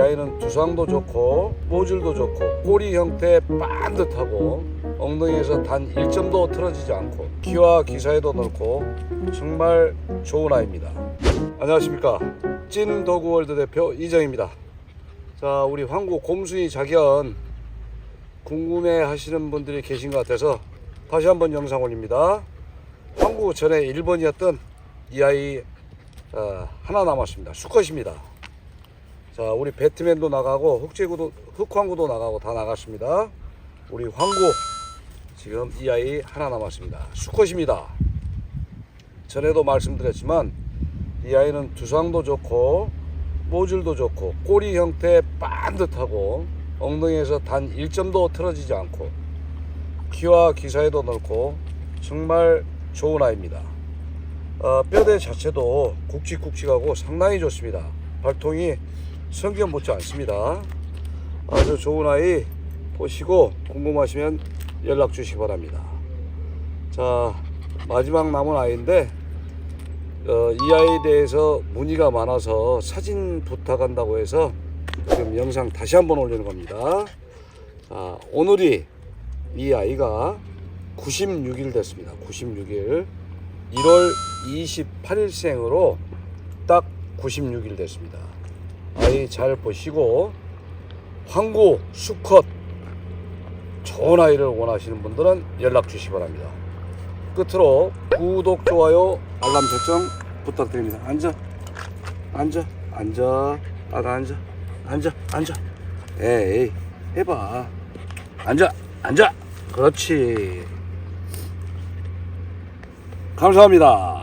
아이는 두상도 좋고 모질도 좋고 꼬리 형태 반듯하고 엉덩이에서 단 1점도 틀어지지 않고 키와 기사에도 넓고 정말 좋은 아이입니다. 안녕하십니까 찐 도구월드 대표 이정입니다. 자 우리 황구 곰순이 자견 궁금해 하시는 분들이 계신 것 같아서 다시 한번 영상 올립니다. 황구 전에 1번이었던 이 아이 자, 하나 남았습니다. 수컷입니다. 자, 우리 배트맨도 나가고 흑제구도 흑황구도 나가고 다 나갔습니다. 우리 황구 지금 이 아이 하나 남았습니다. 수컷입니다. 전에도 말씀드렸지만 이 아이는 두상도 좋고 모질도 좋고 꼬리 형태 반듯하고 엉덩이에서 단 1점도 틀어지지 않고 키와 기사에도 넓고 정말 좋은 아이입니다. 어, 뼈대 자체도 굵직굵직하고 상당히 좋습니다. 발통이 성견 못지 않습니다. 아주 좋은 아이 보시고 궁금하시면 연락 주시기 바랍니다. 자 마지막 남은 아이인데 어, 이 아이에 대해서 문의가 많아서 사진 부탁한다고 해서 지금 영상 다시 한번 올리는 겁니다. 자, 오늘이 이 아이가 96일 됐습니다. 96일. 1월 28일생으로 딱 96일 됐습니다. 아이 잘 보시고 황구 수컷 좋은 아이를 원하시는 분들은 연락 주시기 바랍니다. 끝으로 구독, 좋아요, 알람 설정 부탁드립니다. 앉아, 앉아, 앉아, 아가 앉아, 앉아, 앉아. 에이, 해봐. 앉아, 앉아. 그렇지. 감사합니다.